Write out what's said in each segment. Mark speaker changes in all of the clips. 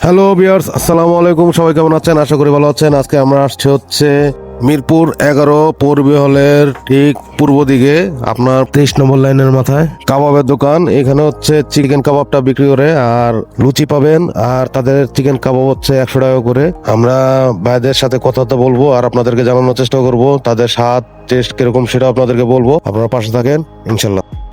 Speaker 1: Hello বিয়ার্স আসসালামু আলাইকুম। সবাই কেমন আছেন? আশা করি ভালো আছেন। আজকে আমরা আসছি হচ্ছে মিরপুর এগারো, পূর্বী হলের ঠিক পূর্ব দিকে, আপনার তেইশ নম্বর লাইনের মাথায়। কাবাবের দোকান, এখানে হচ্ছে চিকেন কাবাবটা বিক্রি করে আর লুচি পাবেন, আর তাদের চিকেন কাবাব হচ্ছে একশো টাকা করে। আমরা ভাইদের সাথে কথাবার্তা বলব, আর আপনাদেরকে জানানোর চেষ্টা করব, তাদের স্বাদ, টেস্ট কীরকম সেটা আপনাদেরকে বলব। আপনারা পাশে থাকেন, ইনশাল্লাহ।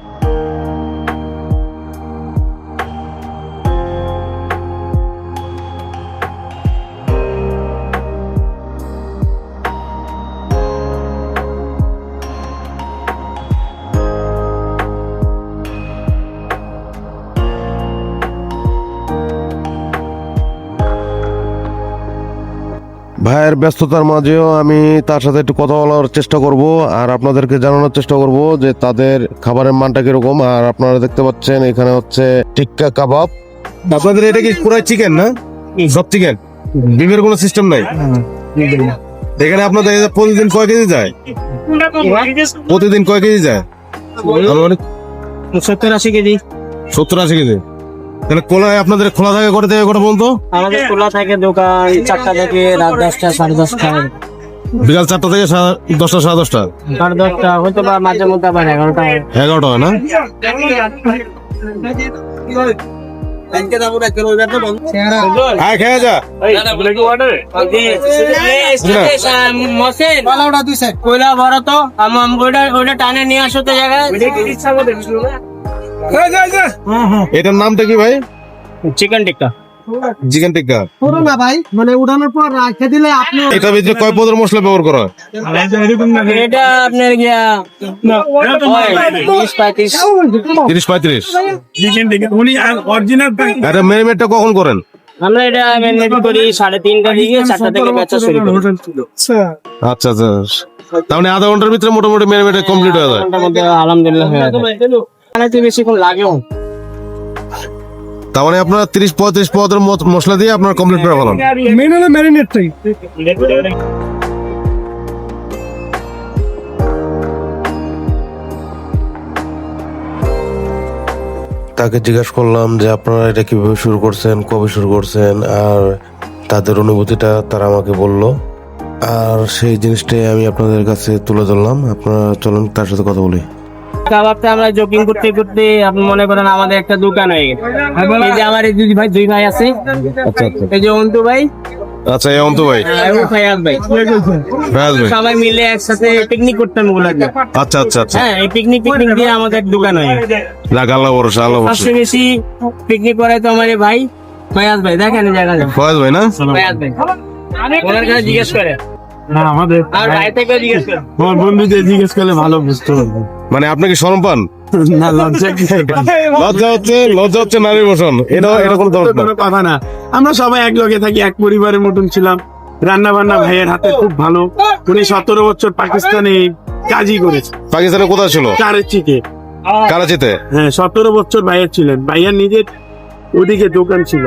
Speaker 1: ভাইয়ের ব্যস্ততার মাঝেও আমি তার সাথে একটু কথা বলার চেষ্টা করব আর আপনাদেরকে জানানোর চেষ্টা করব যে তাদের খাবারের মানটা কীরকম। আর আপনারা দেখতে পাচ্ছেন এখানে হচ্ছে টিক্কা কাবাব। আপনাদের এটা কি পুরাই চিকেন না? সব চিকেন? বিফের কোনো সিস্টেম নাই? এখানে আপনাদের প্রতিদিন কয় কেজি যায়? প্রতিদিন কয় কেজি যায়?
Speaker 2: সত্তর আশি কেজি।
Speaker 1: সত্তর আশি কেজি? তাহলে খোলায় আপনাদের খোলা থাকে করে থেকে কটা বলতো
Speaker 2: আমাদের খোলা থাকে দোকান চারটা থেকে রাত দশটা সাড়ে দশটা।
Speaker 1: বিকাল চারটা থেকে দশটা সাড়ে দশটা?
Speaker 2: সাড়ে দশটা হয়তো বা মাঝে মধ্যে আবার এগারোটা
Speaker 1: এগারোটা হয় না? খেয়ে যা।
Speaker 2: কয়লা ভরো তো আম আম ওইটা ওইটা টানে নিয়ে আসো তো জায়গায়।
Speaker 1: এটার নামটা কি ভাই?
Speaker 2: চিকেন টিক্কা
Speaker 1: চিকেন টিক্কা
Speaker 3: পুরো না ভাই মানে উঠানোর পর রাখতে দিলে আপনি
Speaker 1: এটা ভিতরে কয় পদের মশলা ব্যবহার করা হয়?
Speaker 2: এটা আপনার গিয়া
Speaker 4: উনি অরিজিনাল
Speaker 1: কখন করেন?
Speaker 2: আমরা এটা ম্যারিনেট করি সাড়ে তিনটা দিকে চারটা থেকে বেচা শুরু করি।
Speaker 1: আচ্ছা। আচ্ছা তার মানে আধা ঘণ্টার ভিতরে মোটামুটি মেরিমেট কমপ্লিট হয়ে যায়।
Speaker 2: আলহামদুলিল্লাহ হয়ে যায়। বানাইতে বেশিক্ষণ লাগেও
Speaker 1: তার মানে আপনার তিরিশ পঁয়ত্রিশ পদের মশলা দিয়ে আপনার কমপ্লিট করে ফেলান।
Speaker 3: মেন হলো ম্যারিনেটটাই
Speaker 1: তাকে জিজ্ঞাসা করলাম যে আপনারা এটা কীভাবে শুরু করছেন কবে শুরু করছেন আর তাদের অনুভূতিটা তারা আমাকে বলল। আর সেই জিনিসটাই আমি আপনাদের কাছে তুলে ধরলাম। আপনারা চলুন তার সাথে কথা বলি।
Speaker 2: কাবাবটা আমরা জকিং করতে করতে আপনি মনে করেন আমাদের একটা দোকান হয়ে গেছে। এই যে আমার এই দুই ভাই দুই ভাই আছে।
Speaker 1: আচ্ছা আচ্ছা।
Speaker 2: এই যে অন্তু ভাই।
Speaker 1: আচ্ছা এই অন্ত ভাই।
Speaker 2: ফায়াজ ভাই। সবাই মিলে একসাথে পিকনিক করতাম ওগুলা
Speaker 1: আচ্ছা আচ্ছা আচ্ছা।
Speaker 2: হ্যাঁ এই পিকনিক পিকনিক দিয়ে আমাদের দোকান হয়ে গেছে।
Speaker 1: যাক আল্লাহ ভরসা আল্লাহ ভরসা।
Speaker 2: সবচেয়ে বেশি পিকনিক করাই তো আমার ভাই। ফায়াজ ভাই দেখেন জায়গা।
Speaker 1: ফয়েজ ভাই না?
Speaker 2: ফায়াজ ভাই। ওনার কাছে জিজ্ঞেস করে।
Speaker 4: না আমাদের
Speaker 2: আর জিজ্ঞেস করে।
Speaker 4: আমার বন্ধুদের জিজ্ঞেস করলে ভালো বুঝতে পারব।
Speaker 1: মানে আপনি কি শরম পান
Speaker 4: না লজ্জা
Speaker 1: লজ্জা হচ্ছে লজ্জা হচ্ছে নারী বসন। এটা এটা কোনো
Speaker 4: কোনো কথা না। আমরা সবাই এক লগে থাকি এক পরিবারের মতন ছিলাম। রান্না বান্না ভাইয়ের হাতে খুব ভালো। উনি সতেরো বছর পাকিস্তানে কাজই করেছে।
Speaker 1: পাকিস্তানে কোথায় ছিল?
Speaker 4: চিকে
Speaker 1: কারাচিতে?
Speaker 4: হ্যাঁ সতেরো বছর ভাইয়ের ছিলেন। ভাইয়ার নিজের ওদিকে দোকান ছিল।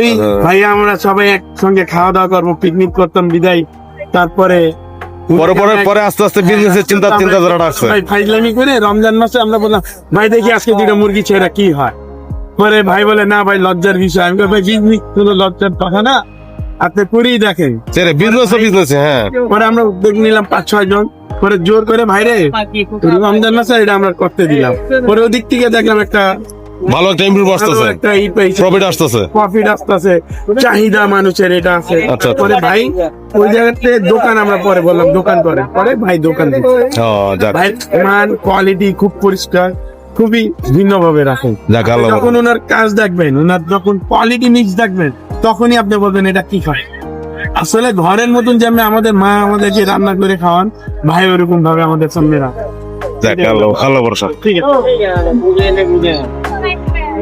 Speaker 4: এই
Speaker 1: আচ্ছা।
Speaker 4: ভাইয়া আমরা সবাই একসঙ্গে খাওয়া দাওয়া করব পিকনিক করতাম বিদায়। তারপরে
Speaker 1: পরে পরে পরে আস্তে আস্তে বিজনেসের চিন্তা চিন্তাধারাটা আসছে।
Speaker 4: ভাই ফাইজলামি করে রমজান মাসে আমরা বললাম ভাই দেখি আজকে দুইটা মুরগি ছেড়া কি হয়? পরে ভাই বলে না ভাই লজ্জার বিষয়। আমি ভাই বিজনেস কোনো লজ্জার কথা না আপনি করেই দেখেন।
Speaker 1: সেরে বিজনেস বিজনেস হ্যাঁ।
Speaker 4: পরে আমরা উদ্যোগ নিলাম পাঁচ ছয় জন। পরে জোর করে ভাইরে রমজান মাসে এটা আমরা করতে দিলাম। পরে ওদিক থেকে দেখলাম একটা
Speaker 1: ভালো একটা ইমপ্রুভ আসতেছে।
Speaker 4: একটা ই পেয়েছে
Speaker 1: প্রফিট আসতেছে।
Speaker 4: প্রফিট আসতেছে। চাহিদা মানুষের এটা আছে।
Speaker 1: আচ্ছা, আচ্ছা।
Speaker 4: পরে ভাই ওই জায়গাতে দোকান আমরা পরে বললাম দোকান করে পরে ভাই দোকান ভাই মান কোয়ালিটি খুব পরিষ্কার খুবই ভিন্নভাবে রাখেন। যখন ওনার কাজ দেখবেন ওনার যখন কোয়ালিটি মিক্স দেখবেন তখনই আপনি বলবেন এটা কি হয়? আসলে ঘরের মতন যেমন আমাদের মা আমাদেরকে রান্না করে খাওয়ান ভাই ওরকম ভাবে আমাদের সামনে রাখেন।
Speaker 1: যাক আল্লাহ আল্লাহ
Speaker 4: ঠিক আছে।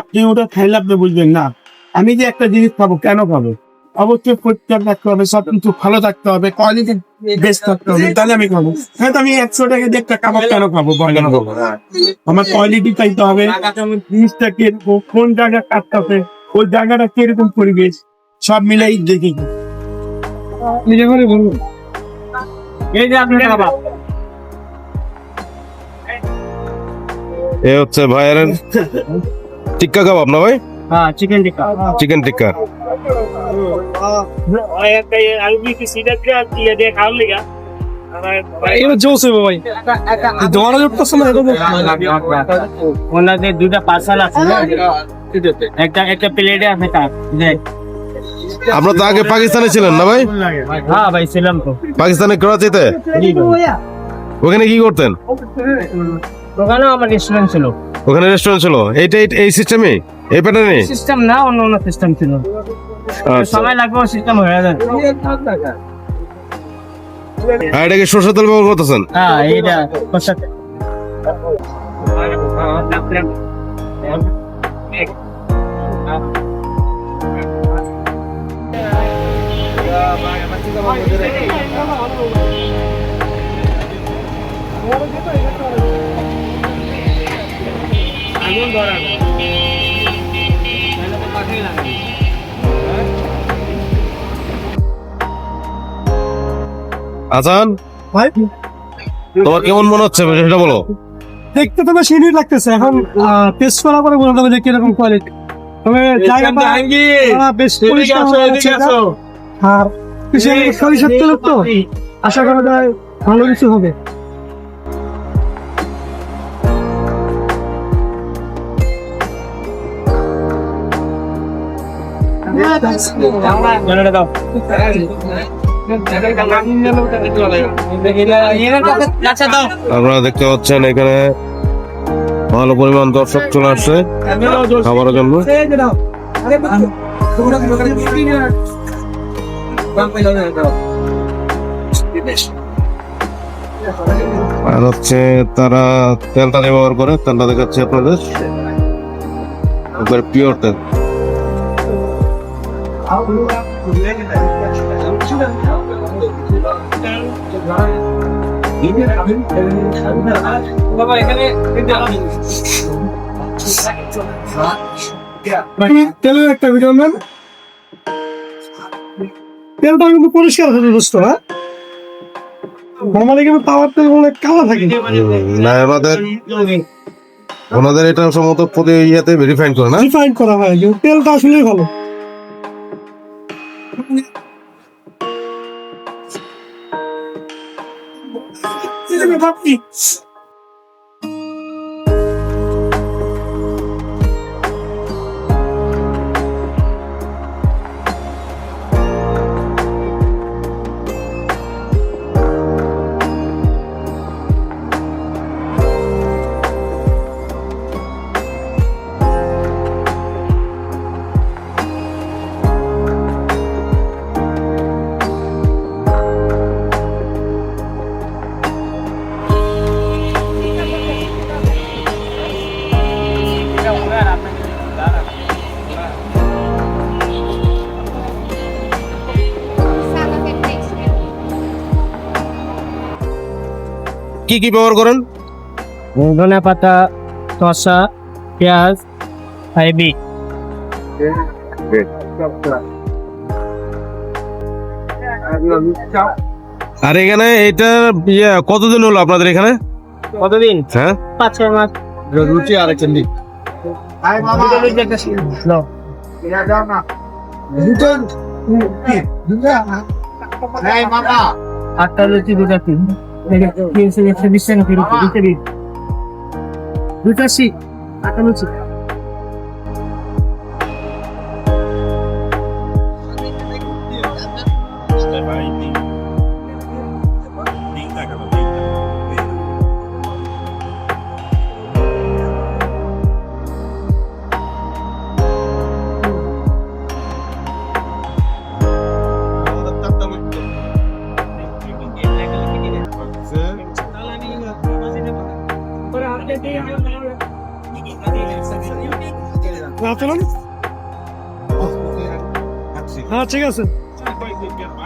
Speaker 4: আপনি ওটা খাইলে আপনি বুঝবেন না। আমি যে একটা জিনিস খাব, কেন খাব? অবশ্যই পরিষ্কার থাকতে হবে সব কিছু ভালো থাকতে হবে কোয়ালিটি বেস্ট থাকতে হবে, তাহলে আমি খাব। হ্যাঁ তো আমি একশো টাকা দিয়ে একটা কাবাব কেন খাব কেন খাব আমার কোয়ালিটি চাইতে হবে, জিনিসটা কীরকম, কোন জায়গা কাটতে হবে ওই জায়গাটা কীরকম পরিবেশ, সব মিলাই দেখি।
Speaker 3: নিজে করে বলব
Speaker 2: এই যে আপনার বাবা
Speaker 1: এ হচ্ছে ভাইয়ের টিক্কা কাবাব না ভাই?
Speaker 2: হ্যাঁ চিকেন টিক্কা।
Speaker 1: চিকেন টিক্কা।
Speaker 2: ওনাদের দুটা পার্সেল আছে একটা একটা প্লেটে আছে
Speaker 1: আপনার তো আগে পাকিস্তানে ছিলেন না ভাই?
Speaker 2: হ্যাঁ ভাই ছিলাম তো।
Speaker 1: পাকিস্তানে করাচিতে। ওখানে কি করতেন?
Speaker 2: ওখানেও আমার রেস্টুরেন্ট ছিল।
Speaker 1: ওখানে রেস্টুরেন্ট ছিল? এইটা এই- এই সিস্টেমে এই প্যাটার্নে
Speaker 2: সিস্টেম না অন্য অন্য সিস্টেম ছিল। সময় লাগবে সিস্টেম হয়ে যাবে।
Speaker 1: আর এটাকে সরষের তেল ব্যবহার করতেছেন?
Speaker 2: হ্যাঁ এইটা
Speaker 1: আসান
Speaker 3: ভাই?
Speaker 1: তোমার কেমন মনে হচ্ছে? সেটা বলো।
Speaker 3: দেখতে তো বেশ ইউনিক লাগতেছে। এখন টেস্ট করার পরে বলতে হবে যে কীরকম কোয়ালিটি তবে জায়গাটা বেশ পরিষ্কার হয়ে আছে এটা। আর সরিষার তেল তো? আশা করা যায় ভালো কিছু হবে।
Speaker 1: আপনারা দেখতে পাচ্ছেন এখানে ভালো পরিমাণ দর্শক চলে আসছে। খাবারের জন্য। আর হচ্ছে তারা তেলটা ব্যবহার করে, তেলটা দেখাচ্ছি আপনাদের। পিওর তেল।
Speaker 2: বাবা এখানে
Speaker 3: বাকি একটা ভিডিও নেন। তেলটা কিন্তু পরিষ্কার আছে দোস্ত হ্যাঁ? নর্মালি কিন্তু তেল অনেক কালা থাকে।
Speaker 1: না ওনাদের ওনাদের এটা সম্ভবত প্রতি ইয়েতে ভেরিফাইন করে না?
Speaker 3: রিফাইন করা হয় কিন্তু তেলটা আসলেই ভালো। Hindi na papi.
Speaker 1: কি কি ব্যবহার করেন?
Speaker 2: ধনে পাতা শসা পেঁয়াজ হাইবি
Speaker 1: আর এখানে এটা ইয়ে কতদিন হলো আপনাদের এখানে?
Speaker 2: কতদিন?
Speaker 1: হ্যাঁ?
Speaker 2: পাঁচ ছয় মাস।
Speaker 1: রুচি আর একটা দিক
Speaker 2: নাও। আটটা লুচি দুটা তিন তিনশো একশো বিশ টাকা ফেরত দুটো দিন দুটা শি আটটা লুচি
Speaker 3: হ্যাঁ ঠিক আছে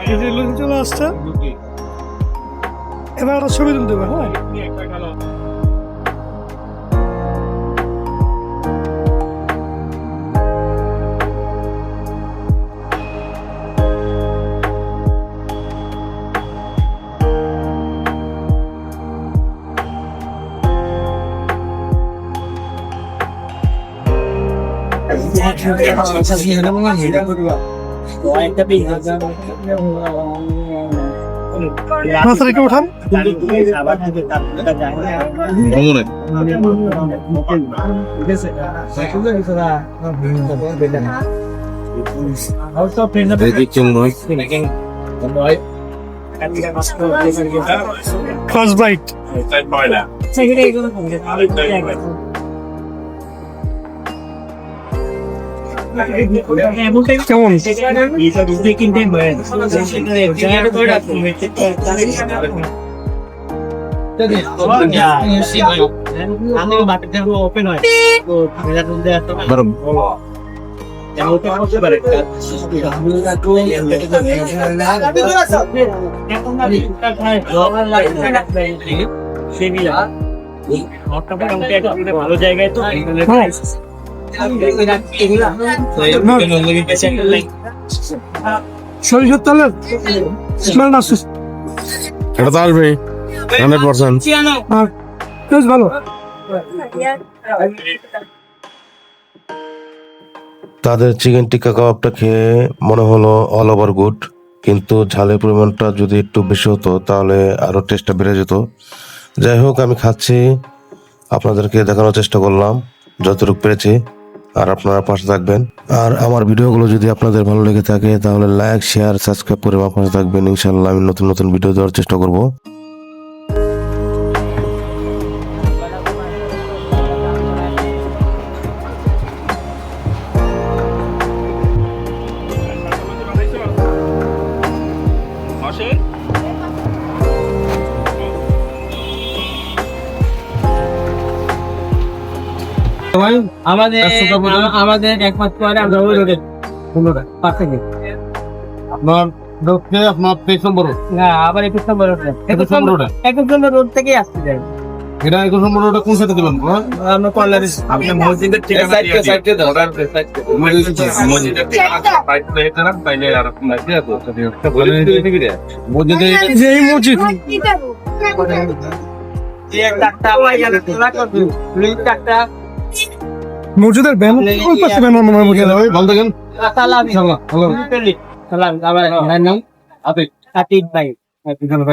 Speaker 3: এই যে লোক চলে আসছে এবার একটা ছবি তুলতে হবে হ্যাঁ মাথা রেখে উঠান ফার্স্ট বাইট কেমন
Speaker 2: ওপেন হয় তো ঠান্ডা তুলতে এত ভালো জায়গায় তো
Speaker 1: তাদের চিকেন টিক্কা কাবাবটা খেয়ে মনে হলো অল ওভার গুড কিন্তু ঝালের পরিমাণটা যদি একটু বেশি হতো তাহলে আরও টেস্টটা বেড়ে যেত। যাই হোক, আমি খাচ্ছি। আপনাদেরকে দেখানোর চেষ্টা করলাম, যতটুকু পেরেছি। আর আপনারা পাশে থাকবেন। আর আমার ভিডিওগুলো যদি আপনাদের ভালো লেগে থাকে, তাহলে লাইক শেয়ার সাবস্ক্রাইব করে আমার পাশে থাকবেন। ইনশাল্লাহ আমি নতুন নতুন ভিডিও দেওয়ার চেষ্টা করব।
Speaker 2: আমাদের আম- আমাদের এক মাস পরে আমরা ওই রোডে পাশে গেছি।
Speaker 4: আপনার লোককে আপনার তেইশ নম্বর
Speaker 2: না আবার একুশ নম্বর রোডে একুশ নম্বর একুশ নম্বর রোড থেকেই আসতে যাই
Speaker 4: এটা একুশ নম্বর রোডে কোন সাথে দেবেন
Speaker 2: আমরা কল্যাণ আপনি মসজিদের ঠিকানা দিয়ে দিন।
Speaker 4: মসজিদে
Speaker 3: যে এই মসজিদ
Speaker 2: চারটা পাইয়া তোলা করবি। দুই চারটা
Speaker 3: মসজিদের ব্যান ওই পাশে ব্যান মনে হয়
Speaker 4: ওই ভালো থাকেন।
Speaker 2: সালাম। সালাম। আমার নাম আতিক আতিক ভাই।
Speaker 4: এখানে